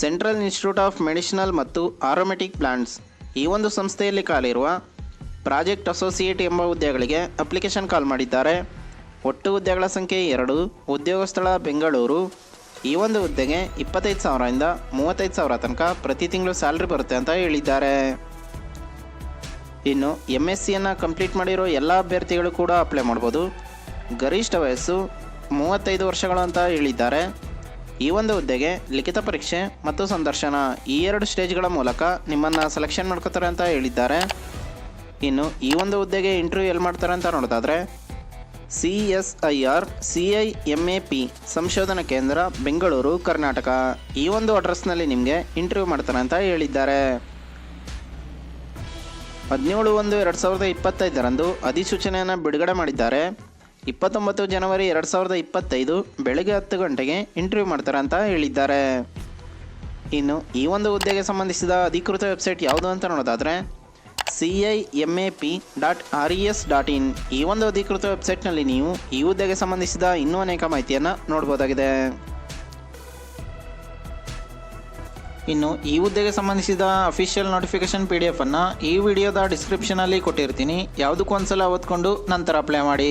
Central institute of medicinal ಮತ್ತು aromatic plants ಈ ಒಂದು ಸಂಸ್ಥೆಯಲ್ಲಿ ಕಾಲಿರುವ ಪ್ರಾಜೆಕ್ಟ್ ಅಸೋಸಿಯೇಟ್ ಎಂಬ ಹುದ್ದೆಗಳಿಗೆ ಅಪ್ಲಿಕೇಶನ್ ಕಾಲ್ ಮಾಡಿದ್ದಾರೆ. ಒಟ್ಟು ಹುದ್ದೆಗಳ ಸಂಖ್ಯೆ ಎರಡು ಉದ್ಯೋಗ ಸ್ಥಳ ಬೆಂಗಳೂರು. ಈ ಒಂದು ಹುದ್ದೆಗೆ ಇಪ್ಪತ್ತೈದು ಸಾವಿರದಿಂದ ಮೂವತ್ತೈದು ಸಾವಿರ ತನಕ ಪ್ರತಿ ತಿಂಗಳು ಸ್ಯಾಲ್ರಿ ಬರುತ್ತೆ ಅಂತ ಹೇಳಿದ್ದಾರೆ. ಇನ್ನು ಎಂ ಎಸ್ ಸಿಯನ್ನು ಕಂಪ್ಲೀಟ್ ಮಾಡಿರೋ ಎಲ್ಲ ಅಭ್ಯರ್ಥಿಗಳು ಕೂಡ ಅಪ್ಲೈ ಮಾಡ್ಬೋದು. ಗರಿಷ್ಠ ವಯಸ್ಸು ಮೂವತ್ತೈದು ವರ್ಷಗಳು ಅಂತ ಹೇಳಿದ್ದಾರೆ. ಈ ಒಂದು ಹುದ್ದೆಗೆ ಲಿಖಿತ ಪರೀಕ್ಷೆ ಮತ್ತು ಸಂದರ್ಶನ ಈ ಎರಡು ಸ್ಟೇಜ್ಗಳ ಮೂಲಕ ನಿಮ್ಮನ್ನು ಸೆಲೆಕ್ಷನ್ ಮಾಡ್ಕೋತಾರೆ ಅಂತ ಹೇಳಿದ್ದಾರೆ. ಇನ್ನು ಈ ಒಂದು ಹುದ್ದೆಗೆ ಇಂಟರ್ವ್ಯೂ ಎಲ್ಲಿ ಮಾಡ್ತಾರೆ ಅಂತ ನೋಡೋದಾದರೆ C S I R C I M A P ಸಂಶೋಧನಾ ಕೇಂದ್ರ, ಬೆಂಗಳೂರು, ಕರ್ನಾಟಕ. ಈ ಒಂದು ಅಡ್ರೆಸ್ನಲ್ಲಿ ನಿಮಗೆ ಇಂಟರ್ವ್ಯೂ ಮಾಡ್ತಾರೆ ಅಂತ ಹೇಳಿದ್ದಾರೆ. ಹದಿನೇಳು ಒಂದು ಎರಡು ಸಾವಿರದ ಇಪ್ಪತ್ತೈದರಂದು ಅಧಿಸೂಚನೆಯನ್ನು ಬಿಡುಗಡೆ ಮಾಡಿದ್ದಾರೆ. ಇಪ್ಪತ್ತೊಂಬತ್ತು ಜನವರಿ ಎರಡು ಸಾವಿರದ ಇಪ್ಪತ್ತೈದು ಬೆಳಗ್ಗೆ ಹತ್ತು ಗಂಟೆಗೆ ಇಂಟರ್ವ್ಯೂ ಮಾಡ್ತಾರೆ ಅಂತ ಹೇಳಿದ್ದಾರೆ. ಇನ್ನು ಈ ಒಂದು ಹುದ್ದೆಗೆ ಸಂಬಂಧಿಸಿದ ಅಧಿಕೃತ ವೆಬ್ಸೈಟ್ ಯಾವುದು ಅಂತ ನೋಡೋದಾದರೆ C I M A P dot R E S dot in. ಈ ಒಂದು ಅಧಿಕೃತ ವೆಬ್ಸೈಟ್ನಲ್ಲಿ ನೀವು ಈ ಹುದ್ದೆಗೆ ಸಂಬಂಧಿಸಿದ ಇನ್ನೂ ಅನೇಕ ಮಾಹಿತಿಯನ್ನು ನೋಡ್ಬೋದಾಗಿದೆ. ಇನ್ನು ಈ ಹುದ್ದೆಗೆ ಸಂಬಂಧಿಸಿದ ಅಫಿಷಿಯಲ್ ನೋಟಿಫಿಕೇಶನ್ ಪಿ ಡಿ ಎಫನ್ನು ಈ ವಿಡಿಯೋದ ಡಿಸ್ಕ್ರಿಪ್ಷನಲ್ಲಿ ಕೊಟ್ಟಿರ್ತೀನಿ. ಯಾವುದಕ್ಕೂ ಒಂದ್ಸಲ ಓದ್ಕೊಂಡು ನಂತರ ಅಪ್ಲೈ ಮಾಡಿ.